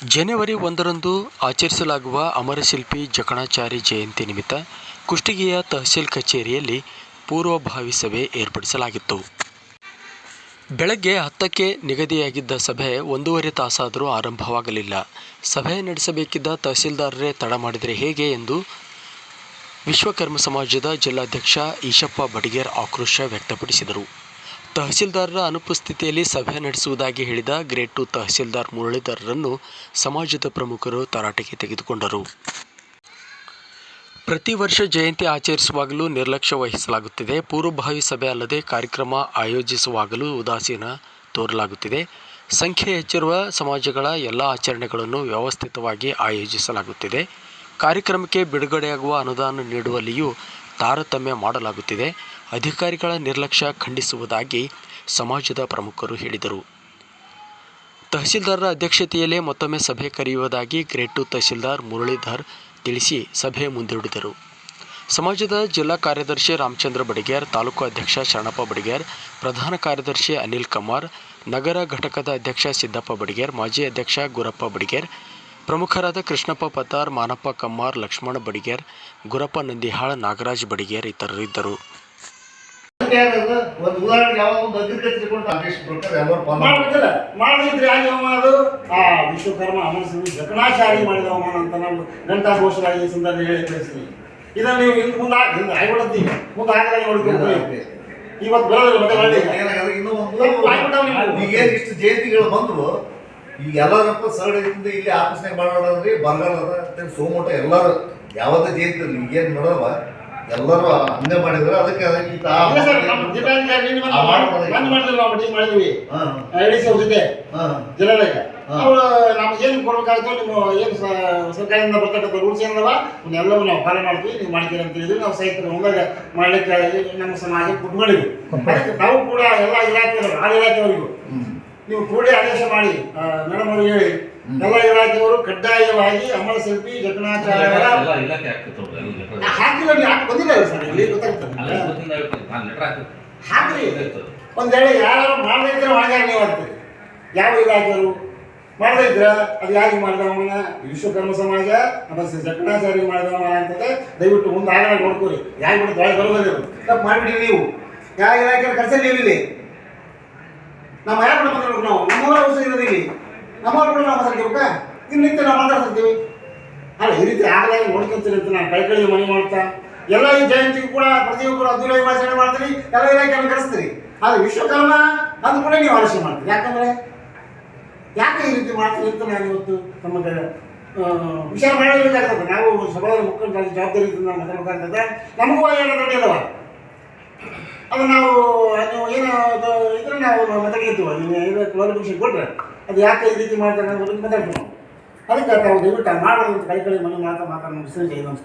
ಜನವರಿ ಒಂದರಂದು ಆಚರಿಸಲಾಗುವ ಅಮರಶಿಲ್ಪಿ ಜಕಣಾಚಾರಿ ಜಯಂತಿ ನಿಮಿತ್ತ ಕುಷ್ಟಗಿಯ ತಹಸೀಲ್ ಕಚೇರಿಯಲ್ಲಿ ಪೂರ್ವಭಾವಿ ಸಭೆ ಏರ್ಪಡಿಸಲಾಗಿತ್ತು. ಬೆಳಗ್ಗೆ ಹತ್ತಕ್ಕೆ ನಿಗದಿಯಾಗಿದ್ದ ಸಭೆ ಒಂದೂವರೆ ತಾಸಾದರೂ ಆರಂಭವಾಗಲಿಲ್ಲ. ಸಭೆ ನಡೆಸಬೇಕಿದ್ದ ತಹಸೀಲ್ದಾರರೇ ತಡ ಮಾಡಿದರೆ ಹೇಗೆ ಎಂದು ವಿಶ್ವಕರ್ಮ ಸಮಾಜದ ಜಿಲ್ಲಾಧ್ಯಕ್ಷ ಈಶಪ್ಪ ಬಡಿಗೇರ್ ಆಕ್ರೋಶ ವ್ಯಕ್ತಪಡಿಸಿದರು. ತಹಸೀಲ್ದಾರರ ಅನುಪಸ್ಥಿತಿಯಲ್ಲಿ ಸಭೆ ನಡೆಸುವುದಾಗಿ ಹೇಳಿದ ಗ್ರೇಡ್ ಟು ತಹಸೀಲ್ದಾರ್ ಮುರಳೀಧರರನ್ನು ಸಮಾಜದ ಪ್ರಮುಖರು ತರಾಟೆಗೆ ತೆಗೆದುಕೊಂಡರು. ಪ್ರತಿ ವರ್ಷ ಜಯಂತಿ ಆಚರಿಸುವಾಗಲೂ ನಿರ್ಲಕ್ಷ್ಯ ವಹಿಸಲಾಗುತ್ತಿದೆ. ಪೂರ್ವಭಾವಿ ಸಭೆ ಅಲ್ಲದೆ ಕಾರ್ಯಕ್ರಮ ಆಯೋಜಿಸುವಾಗಲೂ ಉದಾಸೀನ ತೋರಲಾಗುತ್ತಿದೆ. ಸಂಖ್ಯೆ ಹೆಚ್ಚಿರುವ ಸಮಾಜಗಳ ಎಲ್ಲ ಆಚರಣೆಗಳನ್ನು ವ್ಯವಸ್ಥಿತವಾಗಿ ಆಯೋಜಿಸಲಾಗುತ್ತಿದೆ. ಕಾರ್ಯಕ್ರಮಕ್ಕೆ ಬಿಡುಗಡೆಯಾಗುವ ಅನುದಾನ ನೀಡುವಲ್ಲಿಯೂ ತಾರತಮ್ಯ ಮಾಡಲಾಗುತ್ತಿದೆ. ಅಧಿಕಾರಿಗಳ ನಿರ್ಲಕ್ಷ್ಯ ಖಂಡಿಸುವುದಾಗಿ ಸಮಾಜದ ಪ್ರಮುಖರು ಹೇಳಿದರು. ತಹಸೀಲ್ದಾರರ ಅಧ್ಯಕ್ಷತೆಯಲ್ಲೇ ಮತ್ತೊಮ್ಮೆ ಸಭೆ ಕರೆಯುವುದಾಗಿ ಗ್ರೇಡ್ ಟು ತಹಸೀಲ್ದಾರ್ ಮುರಳೀಧರ್ ತಿಳಿಸಿ ಸಭೆ ಮುಂದೂಡಿದರು. ಸಮಾಜದ ಜಿಲ್ಲಾ ಕಾರ್ಯದರ್ಶಿ ರಾಮಚಂದ್ರ ಬಡಿಗೇರ್, ತಾಲೂಕು ಅಧ್ಯಕ್ಷ ಶರಣಪ್ಪ ಬಡಿಗೇರ್, ಪ್ರಧಾನ ಕಾರ್ಯದರ್ಶಿ ಅನಿಲ್ ಕುಮಾರ್, ನಗರ ಘಟಕದ ಅಧ್ಯಕ್ಷ ಸಿದ್ದಪ್ಪ ಬಡಿಗೇರ್, ಮಾಜಿ ಅಧ್ಯಕ್ಷ ಗುರಪ್ಪ ಬಡಿಗೇರ್, ಪ್ರಮುಖರಾದ ಕೃಷ್ಣಪ್ಪ ಪತಾರ್ ಮಾನಪ್ಪ ಕಮ್ಮಾರ್, ಲಕ್ಷ್ಮಣ ಬಡಿಗೇರ್, ಗುರಪ್ಪ ನಂದಿಹಾಳ್, ನಾಗರಾಜ್ ಬಡಿಗೇರ್ ಇತರರಿದ್ದರು. ಒಂದು ಉದಾಹರಣೆ ಯಾವ ಒಂದು ಅಗ್ರಿಕಲ್ಚರ್ ಎಲ್ಲರೂ ಫಾಲೋ ಮಾಡ್ಬೇಕಲ್ಲ ಮಾಡಿದ್ರೆ ಯಾಕೆ ಅವಮಾನ ಅದು? ಆ ವಿಶ್ವಕರ್ಮ ಅಮರಸಿಂಹ ಜಕಣಾಚಾರಿ ಮಾಡಿದ ಅವಮಾನ ಅಂತ ನಾವು ಗಂಟಾ ಘೋಷರಾಗಿ ಸಂದರ್ಭ ಹೇಳಿ ಕಳಿಸ್ತೀವಿ. ಇದನ್ನ ನೀವು ಹಿಂದೆ ಮುಂದೆ ಆಗಿ ಆಗ್ಬಿಡತ್ತೀವಿ ಮುಂದೆ ಆಗದಾಗ ನೋಡ್ಕೊಂಡು ಇವತ್ತು ಮತ್ತೆ ಒಂದು ಈಗ ಏನ್ ಇಷ್ಟು ಜಯಂತಿಗಳು ಬಂದ್ರು ಈಗ ಎಲ್ಲರಪ್ಪ ಸರಳದಿಂದ ಇಲ್ಲಿ ಆಫೀಸ್ನಾಗ ಮಾಡೋಣ ಬರಗಾಲ ಅದ ಮತ್ತೆ ಸೋಮೋಟ ಎಲ್ಲರೂ ಯಾವತ್ತ ಜಯಂತಿ ಈಗೇನು ನೋಡವ ಎಲ್ಲರೂ ಹಂಗೆ ಮಾಡಿದ್ರು ಅದಕ್ಕೆ ಈ ತಾ- ಇಲ್ಲ ಸರ್ ನಮ್ಮ ಜಿಲ್ಲಾಧಿಕಾರಿ ನಿನ್ನೆ ಆ, ಮಾಡ್ಬೋದು. ಬಂದ್ ಮಾಡಿದ್ರು ನಾವು ಮೀಟಿಂಗ್ ಮಾಡಿದ್ವಿ ಹಾ, ಐ ಸಿ ಅವ್ರ ಜೊತೆ ಹಾ, ಜಿಲ್ಲಾದಾಗ ಹಾ. ಅವ್ರು ನಮ್ಗೆ ಏನು ಕೊಡ್ಬೇಕಾಯ್ತು ನಿಮ್ಮ ಏನು ಸ- ಸರ್ಕಾರದಿಂದ ಬರ್ತಕ್ಕಂಥ ರೂಲ್ಸ್ ಏನದವ ಎಲ್ಲವೂ ನಾವು ಫಾಲೋ ಮಾಡ್ತೀವಿ ನೀವು ಮಾಡ್ತೀರಿ ಅಂತ ಹೇಳಿದ್ವಿ ನಾವು ಸಹಿತ ಮುಂದಾಗ ಮಾಡ್ಲಿಕ್ಕೆ ನಮ್ಮ ಸಮಾಜ ಕುಟ್ಕೊಂಡಿದ್ವಿ ಅದಕ್ಕೆ ನಾವು ಕೂಡ ಎಲ್ಲ ಇಲಾಖೆಯವರು ಆಳ ಇಲಾಖೆಯವರಿಗೂ ಹ್ಮ್. ನೀವು ಕೂಡಲೇ ಆದೇಶ ಮಾಡಿ ಮೇಡಮ್ ಅವ್ರಿಗೆ ಹೇಳಿ ಇಲಾಖೆಯವರು ಕಡ್ಡಾಯವಾಗಿ ಅಮರ ಶಿಲ್ಪಿ ಜಗನ್ನಾಚಾರ್ಯ letter. ಹಾಕಿಲ್ಲ ಯಾಕೆ ಬಂದಿಲ್ಲ ಸರ್? ಇಲ್ಲಿ ಗೊತ್ತಾಗ್ತದೆ. ಹಾಕ್ರಿ. ಒಂದ್ ವೇಳೆ ಯಾರು ಮಾಡದೇ ಇದ್ರೆ ನೀವು ಯಾವ ಇಲಾಖೆಯವರು ಮಾಡದೇ ಇದ್ರ? ಅದು ಯಾರಿಗೆ ವಿಶ್ವಕರ್ಮ ಸಮಾಜ ಆಮೇಲೆ ಜಕಣಾಚಾರ್ಯ ಮಾಡಿದ ಅವಮಾನ ಅಂತದೆ ದಯವಿಟ್ಟು ಮುಂದೆ ಆಗ ನೋಡ್ಕೊರಿ ಯಾರು ಬಿಟ್ಟು ದೊಡ್ಡ ಬರೋದಿಲ್ಲ. ತಪ್ಪು ಮಾಡಿಬಿಡಿ ನೀವು. ಯಾವ ಇಲಾಖೆ ಕರ್ಸಲ್ಲಿ ನೀವು ಇಲ್ಲಿ ನಮ್ಮ ಯಾರು ಬಂದ್ರು ನಾವು. ನಮ್ಮೂರ ವರ್ಷ ಇರೋದು ಇಲ್ಲಿ. ನಮ್ಮವ್ರು ನಾವು ಇನ್ನು ನಿಂತು ನಾವು ಮಾತಾಡ್ತಿರ್ತೀವಿ. ಅಲ್ಲ ಈ ರೀತಿ ಆಗಲೇ ನೋಡ್ಕೊಂತೀರಿ ಅಂತ ನಾನು ಕೈ ಕೈ ಮನೆ ಮಾಡ್ತಾ ಎಲ್ಲ ಈ ಜಯಂತಿಗೂ ಕೂಡ ಪ್ರತಿಯೊಬ್ಬರು ಅದ್ದೂರಿಯಾಗಿ ಆಚರಣೆ ಮಾಡ್ತೀರಿ ಎಲ್ಲ ಇಲಾಖೆಯನ್ನು ಕರೆಸ್ತೀರಿ. ಆದ್ರೆ ವಿಶ್ವಕರ್ಮ ಅದು ಕೂಡ ನೀವು ಆಲೋಚನೆ ಮಾಡ್ತೀರಿ. ಯಾಕಂದ್ರೆ ಯಾಕೆ ಈ ರೀತಿ ಮಾಡ್ತೀರಿ ಅಂತ ನಾನು ಇವತ್ತು ನಮಗೆ ಆ, ವಿಚಾರ ಮಾಡಬೇಕಾಗ್ತದೆ ನಾವು ಸಭಾದ ಮುಖಂಡರಾಗಿ ಜವಾಬ್ದಾರಿ ನಾವು ಮಾತಾಡಬೇಕಾಗ್ತದೆ. ನಮಗೂ ಏನು ನಡೆಯಲ್ಲವ ಅದು ನಾವು ನೀವು ಏನು ಅದು ಇದ್ರೆ ನಾವು ಮಾತಾಡಿರ್ತೀವಿ ನೀವು ಕ್ವಾಲಿಫಿಕೇಶನ್ ಕೊಟ್ಟರೆ ಅದು ಯಾಕೆ ಈ ರೀತಿ ಮಾಡ್ತಾರೆ ಅನ್ನೋದ್ರ ಬಗ್ಗೆ ನಾವು ಅದಕ್ಕೆ ತಾವು ದಯವಿಟ್ಟು ಮಾಡಬಾರ್ದು ಅಂತ ಕೈ ಕಡೆ ಮನೆ ಮಾತಾ ಮಾತಾಡೋಣ ನಮಸ್ಕಾರ.